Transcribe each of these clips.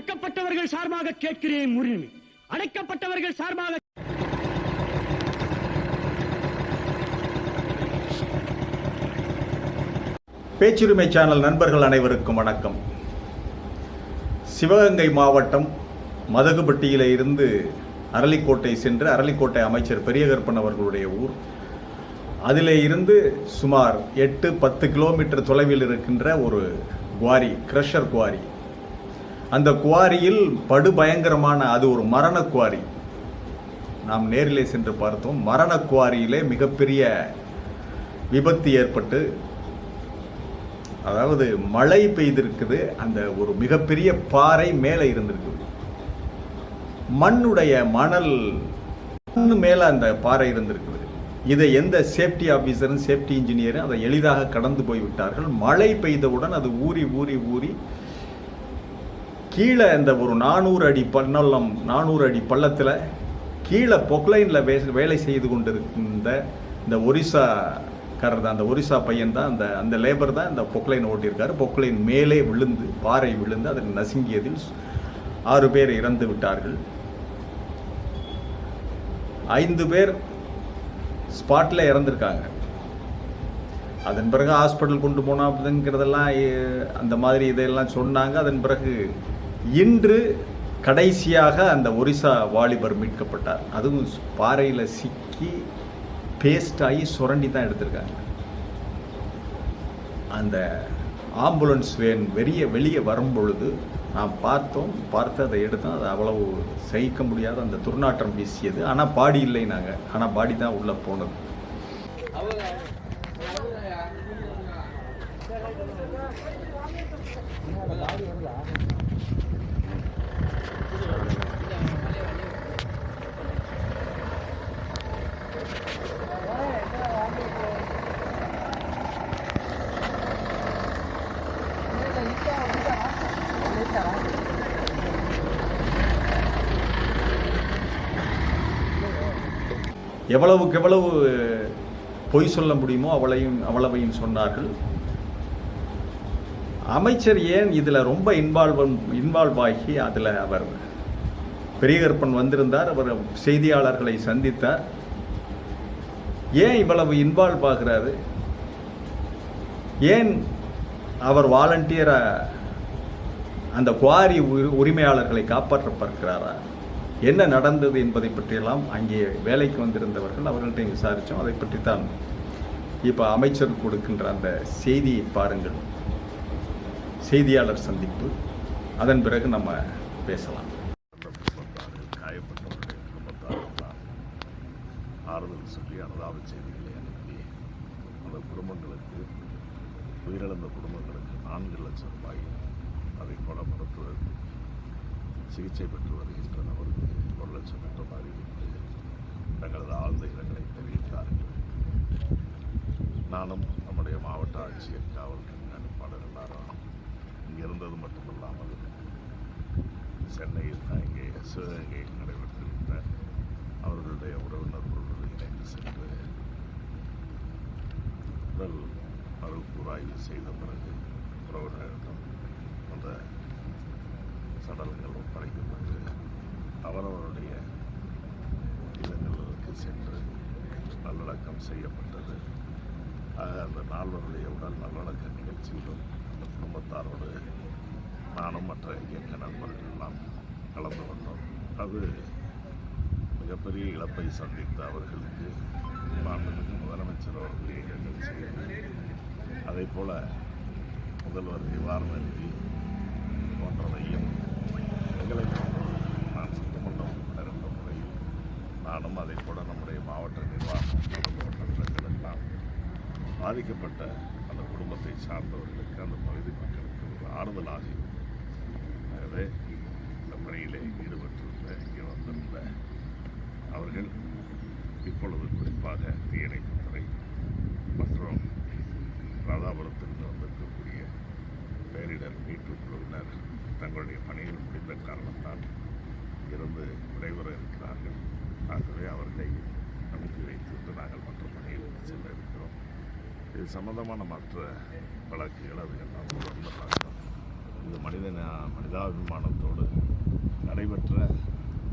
ஒடுக்கப்பட்டவர்கள் சார்பாக கேட்கிறேன் உரிமை அடைக்கப்பட்டவர்கள் சார்பாக பேச்சுரிமை சேனல் நண்பர்கள் அனைவருக்கும் வணக்கம். சிவகங்கை மாவட்டம் மதகுபட்டியில இருந்து அரளிக்கோட்டை சென்று அரளிக்கோட்டை அமைச்சர் பெரியகற்பன் அவர்களுடைய ஊர். அதிலே இருந்து சுமார் எட்டு பத்து கிலோமீட்டர் தொலைவில் இருக்கின்ற ஒரு குவாரி கிரஷர் குவாரி. அந்த குவாரியில் படுபயங்கரமான அது ஒரு மரண குவாரி. நாம் நேரிலே சென்று பார்த்தோம் மரண குவாரியிலே மிகப்பெரிய விபத்து ஏற்பட்டு அதாவது மழை பெய்திருக்குது அந்த ஒரு மிகப்பெரிய பாறை மேலே இருந்திருக்குது மண்ணுடைய மணல் மண்ணு மேலே அந்த பாறை இருந்திருக்குது. இதை எந்த சேஃப்டி ஆஃபீஸரும் சேஃப்டி இன்ஜினியரும் அதை எளிதாக கடந்து போய் விட்டார்கள் மழை பெய்தவுடன் அது ஊறி ஊறி ஊறி கீழே இந்த ஒரு நானூறு அடி பள்ளம் நானூறு அடி பள்ளத்தில் கீழே பொக்லைனில் வே வேலை செய்து கொண்டிருந்த இந்த ஒரிசா காரர் தான் அந்த ஒரிசா பையன் தான் அந்த அந்த லேபர் தான் இந்த பொக்லைன் ஓட்டியிருக்காரு. பொக்லைன் மேலே விழுந்து பாறை விழுந்து அதில் நசுங்கியதில் ஆறு பேர் இறந்து விட்டார்கள். ஐந்து பேர் ஸ்பாட்டில் இறந்துருக்காங்க. அதன் பிறகு ஹாஸ்பிட்டல் கொண்டு போனோம் அப்படிங்கிறதெல்லாம் அந்த மாதிரி இதையெல்லாம் சொன்னாங்க. அதன் பிறகு இன்று கடைசியாக அந்த ஒரிசா வாலிபர் மீட்கப்பட்டார். அதுவும் பாறையில் சிக்கி பேஸ்ட் ஆகி சுரண்டி தான் எடுத்திருக்காங்க. அந்த ஆம்புலன்ஸ் வேன் வெளியே வெளியே வரும் பொழுது பார்த்தோம் பார்த்து அதை எடுத்தோம். அது அவ்வளவு சகிக்க முடியாத அந்த துர்நாற்றம் வீசியது. ஆனால் பாடி இல்லை நாங்கள் ஆனால் பாடி தான் உள்ளே போனது. எவ்வளவுக்கு எவ்வளவு பொய் சொல்ல முடியுமோ அவளையும் அவ்வளவையும் சொன்னார்கள். அமைச்சர் ஏன் இதில் ரொம்ப இன்வால்வ் இன்வால்வ் ஆகி அதில் அவர் பெரியகற்பன் வந்திருந்தார் அவர் செய்தியாளர்களை சந்தித்தார். ஏன் இவ்வளவு இன்வால்வ் ஆகிறாரு? ஏன் அவர் வாலண்டியராக அந்த குவாரி உரிமையாளர்களை காப்பாற்ற பார்க்கிறாரா என்ன நடந்தது என்பதை பற்றியெல்லாம் அங்கே வேலைக்கு வந்திருந்தவர்கள் அவர்கள்ட்ட விசாரித்தோம். அதை பற்றி தான் இப்போ அமைச்சர் கொடுக்கின்ற அந்த செய்தியை பாருங்கள். செய்தியாளர் சந்திப்பு. அதன் பிறகு நம்ம பேசலாம். ஆறுதல் சொல்லி அனுதாப செய்திகளை அனுப்பி அந்த குடும்பங்களுக்கு உயிரிழந்த குடும்பங்களுக்கு நான்கு லட்சம் ரூபாய் அதை போல மருத்துவர் சிகிச்சை பெற்று வருகின்ற நபருக்கு ஒரு லட்சம் என்ற அறிவித்து தங்களது ஆழ்ந்த இரங்கலை தெரிவித்தார்கள். நானும் நம்முடைய மாவட்ட ஆட்சியர் காவல் கண்காணிப்பாளர் எல்லாரும் இங்கே இருந்தது மட்டுமல்லாமல் சென்னையில் தான் இங்கே சிவகங்கையில் நடைபெற்றிருந்த அவர்களுடைய உறவினர்களோடு இணைந்து சென்று உடல் மறுபூராய்வு செய்த பிறகு உறவினர்களிடம் அந்த சடலங்கள் ஒப்படைக்கப்பட்டு அவரவருடைய இல்லங்களுக்கு சென்று நல்லடக்கம் செய்யப்பட்டது. ஆக அந்த நால்வருடைய உடல் நல்லடக்க நிகழ்ச்சியிலும் அந்த குடும்பத்தாரோடு நானும் மற்ற இயக்க நண்பர்கள் எல்லாம் கலந்து கொண்டோம். அது மிகப்பெரிய இழப்பை சந்தித்த அவர்களுக்கு மாண்புமிகு முதலமைச்சர் அவர்களுடைய இரங்கல் செய்து அதே போல் முதல்வர் நிவாரண நிதி போன்றவையும் எங்களை நான் சட்டமன்ற உறுப்பினர் முறையில் நானும் அதை போல நம்முடைய மாவட்ட நிர்வாகம் எல்லாம் பாதிக்கப்பட்ட அந்த குடும்பத்தை சார்ந்தவர்களுக்கு அந்த பகுதி மக்களுக்கு ஒரு ஆறுதலாக ஆகவே இந்த பணியிலே ஈடுபட்டிருந்த இங்கே வந்திருந்த அவர்கள் இப்பொழுது குறிப்பாக தீயணைப்புத்துறை மற்றும் ராதாபுரத்திலிருந்து வந்திருக்கக்கூடிய பேரிடர் மீட்புக் குழுவினர் தங்களுடைய பணிகள் முடிந்த காரணத்தால் இருந்து விடைபெற இருக்கிறார்கள். ஆகவே அவர்களை அனுப்பி வைத்துவிட்டு நாங்கள் மற்ற பணிகளுக்கு செல்ல இருக்கிறோம். இது சம்பந்தமான மற்ற வழக்குகள் அது எல்லாம் தொடர்ந்து பார்க்கிறோம் இது மனித மனிதாபிமானத்தோடு நடைபெற்ற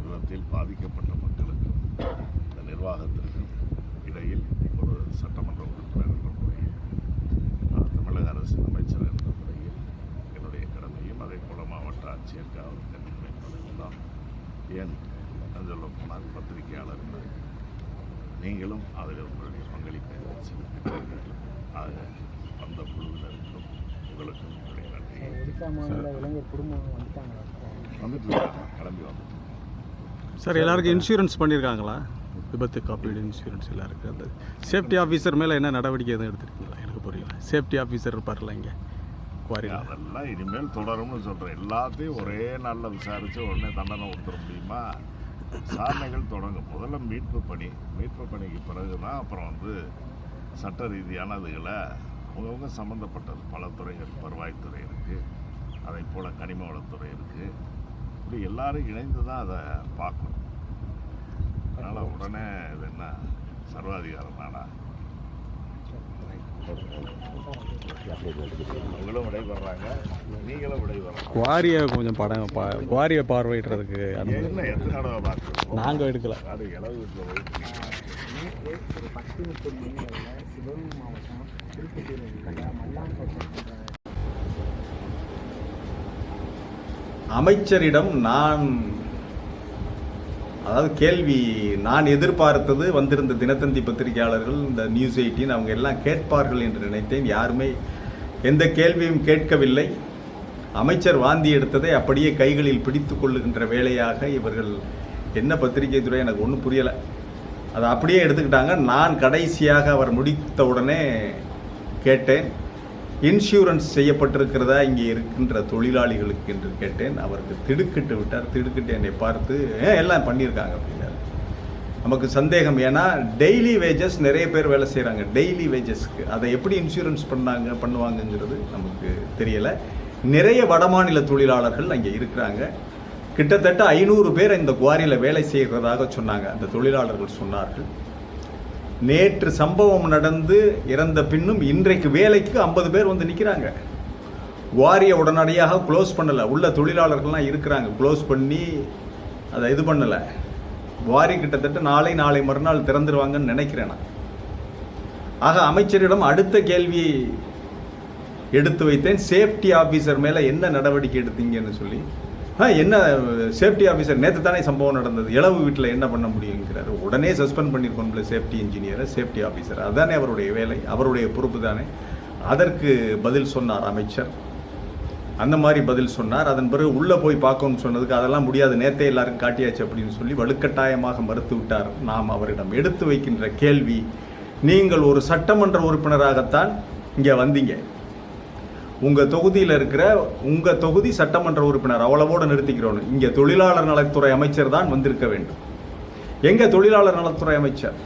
விதத்தில் பாதிக்கப்பட்ட மக்களுக்கும் இந்த நிர்வாகத்திற்கும் இடையில் ஒரு சட்டமன்ற உறுப்பினர் என்ற முறையில் தமிழக அரசின் அமைச்சர் என்ற முறையில் என்னுடைய கடமையும் அதே போல மாவட்ட ஆட்சியர் காவல் கண்காணிப்பாளர் தான் ஏன்? சொல்ல போனால் பத்திரிகையாளர்கள். நீங்களும் அதில் உங்களுடைய பங்களிப்பை செலுத்தினீர்கள் ஆக அந்த குழுவினருக்கும் உங்களுக்கும் என்னுடைய நன்றியை வந்துட்டு கிளம்பி வந்துட்டு சார் எல்லாருக்கும் இன்சூரன்ஸ் பண்ணியிருக்காங்களா விபத்து காப்பீடு இன்சூரன்ஸ் எல்லாருக்கும் அந்த சேஃப்டி ஆஃபீஸர் மேலே என்ன நடவடிக்கை எதுவும் எடுத்துருக்கீங்களா? எனக்கு புரியல. சேஃப்டி ஆஃபீஸர் இருப்பார்ல இங்கே. குவாரியில் அதெல்லாம் இனிமேல் தொடரும்னு சொல்கிறேன் எல்லாத்தையும் ஒரே நாளில் விசாரித்து உடனே தண்டனை கொடுத்துட முடியுமா? விசாரணைகள் தொடங்கும். முதல்ல மீட்பு பணி. மீட்பு பணிக்கு பிறகு தான் அப்புறம் வந்து சட்ட ரீதியான அதுகளை அவங்கவுங்க சம்மந்தப்பட்டது பல துறைகள் வருவாய்த்துறை இருக்குது அதே போல் கனிம வளத்துறை இருக்குது இப்படி எல்லாரும் இணைந்து தான் அதை பார்க்கணும். அதனால் உடனே இது என்ன? சர்வாதிகாரம் தானா? அவங்களும் விடைபெறாங்க நீங்களும் விடைபெறாங்க குவாரியை கொஞ்சம் படம் பா குவாரியை பார்வையிடுறதுக்கு அந்த என்ன எத்தனை தடவை பார்க்குறோம் நாங்கள் எடுக்கல. அது இளவு வீட்டில் போய் நேற்று ஒரு பத்து முப்பது மணி அளவில் சிவகங்கை மாவட்டம் திருப்பதியில் இருக்கிற மல்லாம்பட்டினம் அமைச்சரிடம் நான் அதாவது கேள்வி நான் எதிர்பார்த்தது வந்திருந்த தினத்தந்தி பத்திரிகையாளர்கள் இந்த நியூஸ் எயிட்டின் அவங்க எல்லாம் கேட்பார்கள் என்று நினைத்தேன். யாருமே எந்த கேள்வியும் கேட்கவில்லை. அமைச்சர் வாந்தி எடுத்ததை அப்படியே கைகளில் பிடித்து கொள்ளுகின்ற வேலையாக இவர்கள் என்ன பத்திரிகை துறை எனக்கு ஒன்றும் புரியலை. அதை அப்படியே எடுத்துக்கிட்டாங்க. நான் கடைசியாக அவர் முடித்த உடனே கேட்டேன். இன்சூரன்ஸ் செய்யப்பட்டிருக்கிறதா இங்கே இருக்கின்ற தொழிலாளிகளுக்கு என்று கேட்டேன். அவருக்கு திடுக்கிட்டு விட்டார். திடுக்கிட்டு என்னை பார்த்து ஏன் எல்லாம் பண்ணியிருக்காங்க அப்படின்னாரு. நமக்கு சந்தேகம் ஏன்னா டெய்லி வேஜஸ் நிறைய பேர் வேலை செய்கிறாங்க டெய்லி வேஜஸ்க்கு அதை எப்படி இன்சூரன்ஸ் பண்ணாங்க பண்ணுவாங்கங்கிறது நமக்கு தெரியலை. நிறைய வடமாநில தொழிலாளர்கள் அங்கே இருக்கிறாங்க. கிட்டத்தட்ட ஐநூறு பேர் இந்த குவாரியில் வேலை செய்கிறதாக சொன்னாங்க. அந்த தொழிலாளர்கள் சொன்னார்கள். நேற்று சம்பவம் நடந்து இறந்த பின்னும் இன்றைக்கு வேலைக்கு ஐம்பது பேர் வந்து நிற்கிறாங்க வாரியை உடனடியாக க்ளோஸ் பண்ணலை. உள்ள தொழிலாளர்கள்லாம் இருக்கிறாங்க. க்ளோஸ் பண்ணி அதை இது பண்ணலை. வாரி கிட்டத்தட்ட நாளை நாளை மறுநாள் திறந்துருவாங்கன்னு நினைக்கிறேன் நான். ஆக அமைச்சரிடம் அடுத்த கேள்வி எடுத்து வைத்தேன். சேஃப்டி ஆஃபீஸர் மேலே என்ன நடவடிக்கை எடுத்தீங்கன்னு சொல்லி. என்ன சேஃப்டி ஆஃபீஸர் நேற்று தானே சம்பவம் நடந்தது. இளவு வீட்டில் என்ன பண்ண முடியுங்கிறாரு. உடனே சஸ்பெண்ட் பண்ணியிருக்கோம்ல சேஃப்டி இன்ஜினியரை சேஃப்டி ஆஃபீஸர் அதுதானே அவருடைய வேலை அவருடைய பொறுப்பு தானே. அதற்கு பதில் சொன்னார் அமைச்சர். அந்த மாதிரி பதில் சொன்னார். அதன் பிறகு உள்ளே போய் பார்க்கணும்னு சொன்னதுக்கு அதெல்லாம் முடியாது. நேற்றே எல்லாருக்கும் காட்டியாச்சு அப்படின்னு சொல்லி வலுக்கட்டாயமாக மறுத்து விட்டார். நாம் அவரிடம் எடுத்து வைக்கின்ற கேள்வி நீங்கள் ஒரு சட்டமன்ற உறுப்பினராகத்தான் இங்கே வந்தீங்க. உங்கள் தொகுதியில் இருக்கிற உங்கள் தொகுதி சட்டமன்ற உறுப்பினர் அவ்வளவோடு நிறுத்திக்கிறோம் இங்கே தொழிலாளர் நலத்துறை அமைச்சர் தான் வந்திருக்க வேண்டும். எங்கே தொழிலாளர் நலத்துறை அமைச்சர்?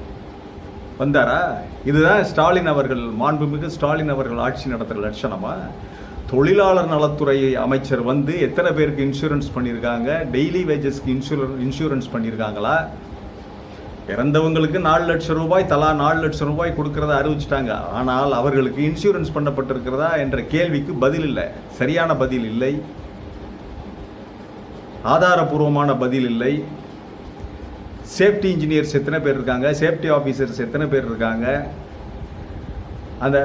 வந்தாரா? இதுதான் ஸ்டாலின் அவர்கள் மாண்புமிகு ஸ்டாலின் அவர்கள் ஆட்சி நடத்துகிற லட்சணமா? தொழிலாளர் நலத்துறை அமைச்சர் வந்து எத்தனை பேருக்கு இன்சூரன்ஸ் பண்ணியிருக்காங்க? டெய்லி வேஜஸ்க்கு இன்சூரன் இன்சூரன்ஸ் பண்ணியிருக்காங்களா? இறந்தவங்களுக்கு நாலு லட்சம் ரூபாய் தலா நாலு லட்சம் ரூபாய் கொடுக்கறதா அறிவிச்சிட்டாங்க. ஆனால் அவர்களுக்கு இன்சூரன்ஸ் பண்ணப்பட்டிருக்கிறதா என்ற கேள்விக்கு பதில் இல்லை. சரியான பதில் இல்லை. ஆதாரபூர்வமான பதில் இல்லை. சேஃப்டி இன்ஜினியர்ஸ் எத்தனை பேர் இருக்காங்க? சேஃப்டி ஆஃபீஸர்ஸ் எத்தனை பேர் இருக்காங்க? அந்த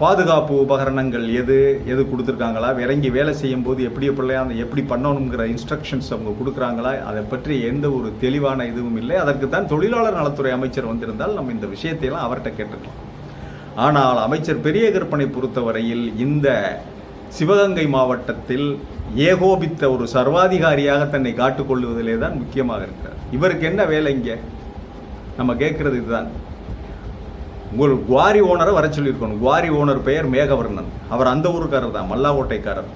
பாதுகாப்பு உபகரணங்கள் எது எது கொடுத்துருக்காங்களா? இறங்கி வேலை செய்யும் போது எப்படி எப்படிலாம் எப்படி பண்ணணுங்கிற இன்ஸ்ட்ரக்ஷன்ஸ் அவங்க கொடுக்குறாங்களா? அதை பற்றி எந்த ஒரு தெளிவான இதுவும் இல்லை. அதற்கு தான் தொழிலாளர் நலத்துறை அமைச்சர் வந்திருந்தால் நம்ம இந்த விஷயத்தையெல்லாம் அவர்கிட்ட கேட்டுக்கலாம் ஆனால் அமைச்சர் பெரிய கற்பனை பொறுத்தவரையில் இந்த சிவகங்கை மாவட்டத்தில் ஏகோபித்த ஒரு சர்வாதிகாரியாக தன்னை காட்டுக்கொள்வதிலே தான் முக்கியமாக இருக்கிறார். இவருக்கு என்ன வேலை இங்கே? நம்ம கேட்கறது இதுதான். உங்கள் குவாரி ஓனரை வர சொல்லியிருக்கணும். குவாரி ஓனர் பெயர் மேகவர்ணன். அவர் அந்த ஊருக்காரர் தான் மல்லாவோட்டைக்காரர்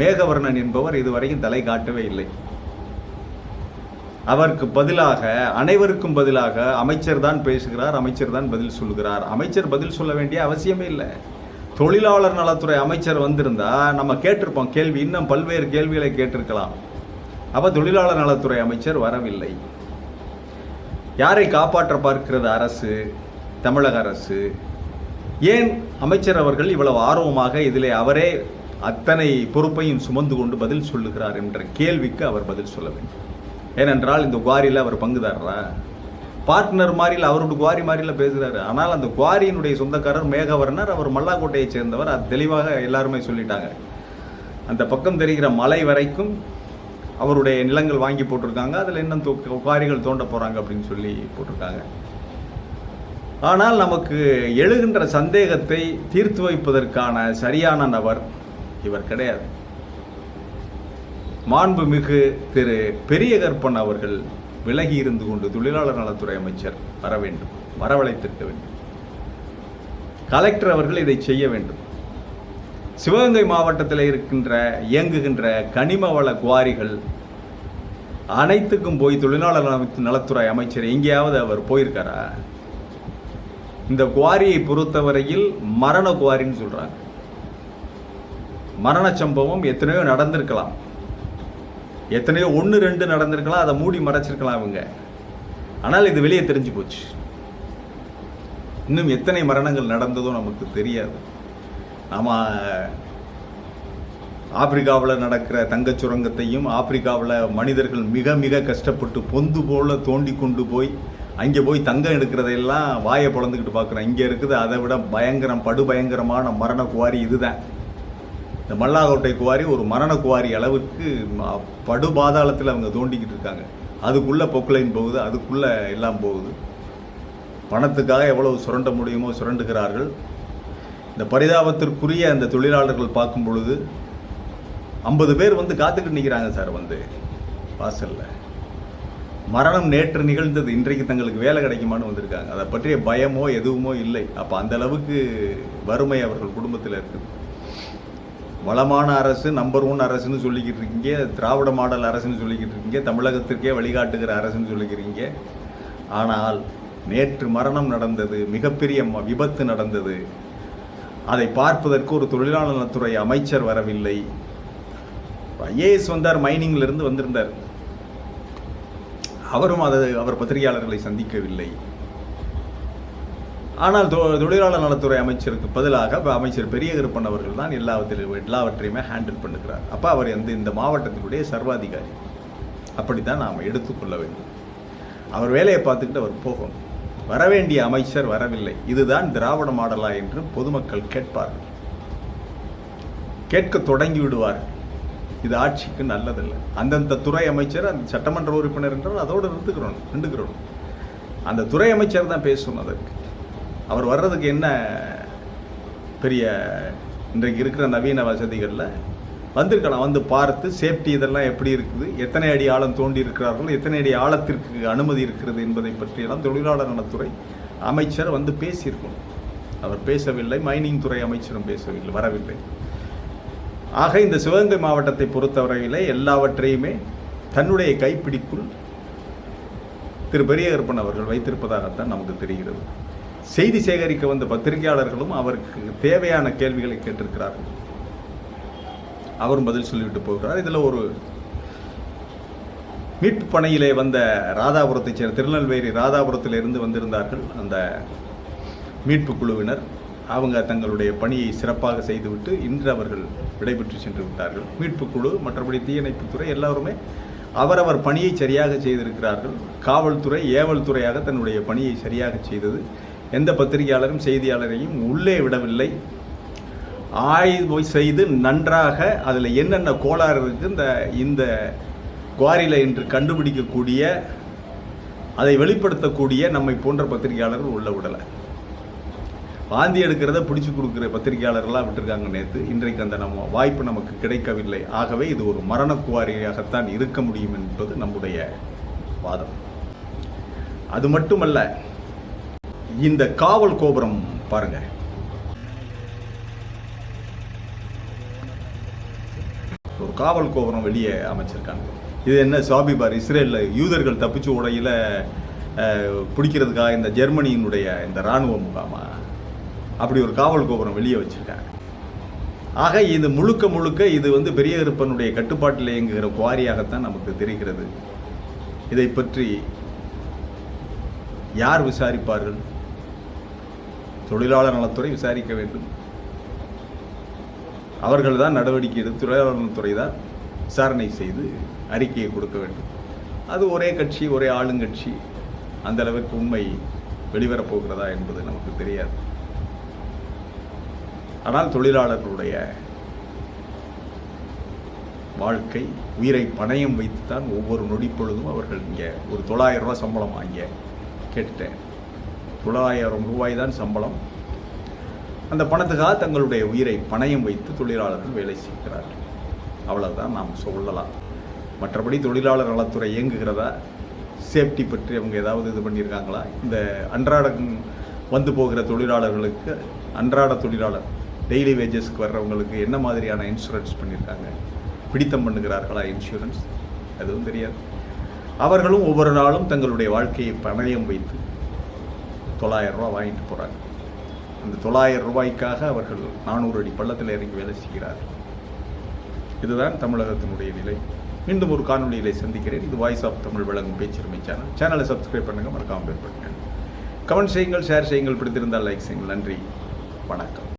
மேகவர்ணன் என்பவர் இதுவரைக்கும் தலை காட்டவே இல்லை. அவருக்கு பதிலாக அனைவருக்கும் பதிலாக அமைச்சர் தான் பேசுகிறார் அமைச்சர் தான் பதில் சொல்லுகிறார். அமைச்சர் பதில் சொல்ல வேண்டிய அவசியமே இல்லை. தொழிலாளர் நலத்துறை அமைச்சர் வந்திருந்தா நம்ம கேட்டிருப்போம் கேள்வி இன்னும் பல்வேறு கேள்விகளை கேட்டிருக்கலாம். அப்போ தொழிலாளர் நலத்துறை அமைச்சர் வரவில்லை. யாரை காப்பாற்ற பார்க்கிறது அரசு? தமிழக அரசு. ஏன் அமைச்சர் அவர்கள் இவ்வளவு ஆர்வமாக இதில் அவரே அத்தனை பொறுப்பையும் சுமந்து கொண்டு பதில் சொல்லுகிறார் என்ற கேள்விக்கு அவர் பதில் சொல்ல வேண்டும். ஏனென்றால் இந்த குவாரியில் அவர் பங்குதாரரா? பார்ட்னர் மாதிரியில் அவருடைய குவாரி மாதிரியில் பேசுகிறாரு ஆனால் அந்த குவாரியினுடைய சொந்தக்காரர் மேகவர்ணர் அவர் மல்லாக்கோட்டையைச் சேர்ந்தவர். அது தெளிவாக எல்லாருமே சொல்லிட்டாங்க. அந்த பக்கம் தெரிகிற மலை வரைக்கும் அவருடைய நிலங்கள் வாங்கி போட்டிருக்காங்க. அதில் இன்னும் தோ- குவாரிகள் தோண்ட போகிறாங்க அப்படின்னு சொல்லி போட்டிருக்காங்க. ஆனால் நமக்கு எழுகின்ற சந்தேகத்தை தீர்த்து வைப்பதற்கான சரியான நபர் இவர் கிடையாது. மாண்புமிகு திரு பெரிய கற்பன் அவர்கள் விலகி இருந்து கொண்டு தொழிலாளர் நலத்துறை அமைச்சர் வர வேண்டும் வரவழைத்திருக்க வேண்டும். கலெக்டர் அவர்கள் இதை செய்ய வேண்டும். சிவகங்கை மாவட்டத்தில் இருக்கின்ற இயங்குகின்ற கனிம வள குவாரிகள் அனைத்துக்கும் போய் தொழிலாளர் நலத்துறை அமைச்சர் எங்கேயாவது அவர் போயிருக்காரா? இந்த குவாரியை பொறுத்தவரையில் மரண குவாரின்னு சொல்கிறாங்க மரண சம்பவம் எத்தனையோ நடந்திருக்கலாம். எத்தனையோ ஒன்று ரெண்டு நடந்திருக்கலாம் அதை மூடி மறைச்சிருக்கலாம் அவங்க ஆனால் இது வெளியே தெரிஞ்சு போச்சு. இன்னும் எத்தனை மரணங்கள் நடந்ததோ நமக்கு தெரியாது. நாம் ஆப்பிரிக்காவில் நடக்கிற தங்கச் சுரங்கத்தையும் ஆப்பிரிக்காவில் மனிதர்கள் மிக மிக கஷ்டப்பட்டு பொந்து போல தோண்டி கொண்டு போய் அங்கே போய் தங்கம் எடுக்கிறதையெல்லாம் வாயை பொழந்துக்கிட்டு பார்க்குறோம் இங்கே இருக்குது அதை விட பயங்கரம் படுபயங்கரமான மரண குவாரி இதுதான். இந்த மல்லாகோட்டை குவாரி ஒரு மரண குவாரி அளவுக்கு படு பாதாளத்தில் அவங்க தோண்டிக்கிட்டு இருக்காங்க. அதுக்குள்ளே பொக்லைன் போகுது அதுக்குள்ளே எல்லாம் போகுது. பணத்துக்காக எவ்வளவு சுரண்ட முடியுமோ சுரண்டுகிறார்கள். இந்த பரிதாபத்திற்குரிய அந்த தொழிலாளர்கள் பார்க்கும் பொழுது ஐம்பது பேர் வந்து காத்துக்கிட்டு நிற்கிறாங்க சார் வந்து வாசலில். மரணம் நேற்று நிகழ்ந்தது. இன்றைக்கு தங்களுக்கு வேலை கிடைக்குமான்னு வந்திருக்காங்க. அதை பற்றிய பயமோ எதுவுமோ இல்லை. அப்போ அந்த அளவுக்கு வறுமை அவர்கள் குடும்பத்தில் இருக்குது வளமான அரசு நம்பர் ஒன் அரசுன்னு சொல்லிக்கிட்டு இருக்கீங்க. திராவிட மாடல் அரசுன்னு சொல்லிக்கிட்டு இருக்கீங்க. தமிழகத்திற்கே வழிகாட்டுகிற அரசுன்னு சொல்லிக்கிறீங்க. ஆனால் நேற்று மரணம் நடந்தது மிகப்பெரிய ம- விபத்து நடந்தது. அதை பார்ப்பதற்கு ஒரு தொழிலாளர் நலத்துறை அமைச்சர் வரவில்லை. ஐஏஎஸ் வந்தார் மைனிங்லேருந்து வந்திருந்தார். அவரும் அது அவர் பத்திரிகையாளர்களை சந்திக்கவில்லை. ஆனால் தொ- தொழிலாளர் நலத்துறை அமைச்சருக்கு பதிலாக அமைச்சர் பெரிய கருப்பன் அவர்கள் தான் எல்லாவற்றிலும் எல்லாவற்றையுமே ஹேண்டில் பண்ணுகிறார். அப்போ அவர் வந்து இந்த மாவட்டத்தினுடைய சர்வாதிகாரி. அப்படித்தான் நாம் எடுத்துக்கொள்ள வேண்டும். அவர் வேலையை பார்த்துக்கிட்டு அவர் போகணும் வரவேண்டிய அமைச்சர் வரவில்லை. இதுதான் திராவிட மாடலா என்று பொதுமக்கள் கேட்பார்கள். கேட்க தொடங்கி விடுவார்கள். இது ஆட்சிக்கு நல்லதில்லை. அந்தந்த துறை அமைச்சர் அந்த சட்டமன்ற உறுப்பினர் என்றால் அதோடு நிறுத்துக்கிறோம் நின்றுக்கிறோம் அந்த துறை அமைச்சர் தான் பேசணும் அதற்கு. அவர் வர்றதுக்கு என்ன பெரிய இன்றைக்கு இருக்கிற நவீன வசதிகளில் வந்திருக்கலாம். வந்து பார்த்து சேஃப்டி இதெல்லாம் எப்படி இருக்குது எத்தனை அடி ஆழம் தோண்டி இருக்கிறார்கள் எத்தனை அடி ஆழத்திற்கு அனுமதி இருக்கிறது என்பதை பற்றியெல்லாம் தொழிலாளர் நலத்துறை அமைச்சர் வந்து பேசியிருக்கணும். அவர் பேசவில்லை மைனிங் துறை அமைச்சரும் பேசவில்லை வரவில்லை. ஆக இந்த சிவகங்கை மாவட்டத்தை பொறுத்தவரையிலே எல்லாவற்றையுமே தன்னுடைய கைப்பிடிக்குள் திரு பெரியகருப்பன் அவர்கள் வைத்திருப்பதாகத்தான் நமக்கு தெரிகிறது. செய்தி சேகரிக்க வந்த பத்திரிகையாளர்களும் அவருக்கு தேவையான கேள்விகளை கேட்டிருக்கிறார்கள். அவரும் பதில் சொல்லிவிட்டு போகிறார். இதில் ஒரு மீட்பு பணியிலே வந்த ராதாபுரத்தைச் சேர்ந்த திருநெல்வேலி ராதாபுரத்தில் இருந்து வந்திருந்தார்கள் அந்த மீட்பு குழுவினர். அவங்க தங்களுடைய பணியை சிறப்பாக செய்துவிட்டு இன்று அவர்கள் விடைபெற்று சென்று விட்டார்கள். மீட்பு குழு மற்றபடி தீயணைப்புத்துறை எல்லாருமே அவரவர் பணியை சரியாக செய்திருக்கிறார்கள். காவல்துறை ஏவல்துறையாக தன்னுடைய பணியை சரியாக செய்தது. எந்த பத்திரிகையாளரும் செய்தியாளரையும் உள்ளே விடவில்லை. ஆய்வு செய்து நன்றாக அதில் என்னென்ன கோளாறு இருக்கு இந்த இந்த குவாரியில் இன்று கண்டுபிடிக்கக்கூடிய அதை வெளிப்படுத்தக்கூடிய நம்மை போன்ற பத்திரிகையாளர்கள் உள்ள விடலை. வாந்தி எடுக்கிறத பிடிச்சு கொடுக்குற பத்திரிகையாளர்களாக விட்டுருக்காங்க நேற்று இன்றைக்கு அந்த நம்ம வாய்ப்பு நமக்கு கிடைக்கவில்லை. ஆகவே இது ஒரு மரண குவாரியாகத்தான் இருக்க முடியும் என்பது நம்முடைய வாதம். அது மட்டுமல்ல இந்த காவல் கோபுரம் பாருங்க. ஒரு காவல் கோபுரம் வெளியே அமைச்சிருக்காங்க. இது என்ன சாபிபார் இஸ்ரேலில் யூதர்கள் தப்பிச்சு உடையில அஹ், பிடிக்கிறதுக்காக இந்த ஜெர்மனியினுடைய இந்த இராணுவ முகாமா? அப்படி ஒரு காவல் கோபுரம் வெளியே வச்சிருக்காங்க. ஆக இது முழுக்க முழுக்க இது வந்து பெரிய கருப்பனுடைய கட்டுப்பாட்டில் இயங்குகிற குவாரியாகத்தான் நமக்கு தெரிகிறது. இதை பற்றி யார் விசாரிப்பார்கள்? தொழிலாளர் நலத்துறை விசாரிக்க வேண்டும். அவர்கள் தான் நடவடிக்கை எடுத்து தொழிலாளர் நலத்துறை தான் விசாரணை செய்து அறிக்கையை கொடுக்க வேண்டும். அது ஒரே கட்சி ஒரே ஆளுங்கட்சி அந்த அளவுக்கு உண்மை வெளிவரப் போகிறதா என்பது நமக்கு தெரியாது. ஆனால் தொழிலாளர்களுடைய வாழ்க்கை உயிரை பணயம் வைத்துத்தான் ஒவ்வொரு நொடி பொழுதும் அவர்கள் இங்கே ஒரு தொள்ளாயிரம் ரூபாய் சம்பளம் வாங்கிய கேட்டுட்டேன். தொள்ளாயிரம் ரூபாய் தான் சம்பளம். அந்த பணத்துக்காக தங்களுடைய உயிரை பணயம் வைத்து தொழிலாளர்கள் வேலை செய்கிறார்கள். அவ்வளவுதான் நாம் சொல்லலாம். மற்றபடி தொழிலாளர் நலத்துறை இயங்குகிறதா? சேஃப்டி பற்றி அவங்க ஏதாவது இது பண்ணியிருக்காங்களா? இந்த அன்றாடம் வந்து போகிற தொழிலாளர்களுக்கு அன்றாட தொழிலாளர் டெய்லி வேஜஸ்க்கு வர்றவங்களுக்கு என்ன மாதிரியான இன்சூரன்ஸ் பண்ணியிருக்காங்க பிடித்தம் பண்ணுகிறார்களா இன்சூரன்ஸ் அதுவும் தெரியாது. அவர்களும் ஒவ்வொரு நாளும் தங்களுடைய வாழ்க்கையை பணயம் வைத்து தொள்ளாயிரம் ரூபா வாங்கிட்டு போகிறாங்க அந்த தொள்ளாயிரம் ரூபாய்க்காக அவர்கள் நானூறு அடி பள்ளத்தில் இறங்கி வேலை செய்கிறார்கள். இதுதான் தமிழகத்தினுடைய நிலை. மீண்டும் ஒரு காணொலியிலே சந்திக்கிறேன். இது வாய்ஸ் ஆஃப் தமிழ் வழங்கும் பேச்சுரிமை சேனல் சேனலை சப்ஸ்கிரைப் பண்ணுங்கள் மறக்காமல் பண்ணுங்கள் கமெண்ட் செய்யுங்கள் ஷேர் செய்யுங்கள். பிடித்திருந்தால் லைக் செய்யுங்கள். நன்றி. வணக்கம்.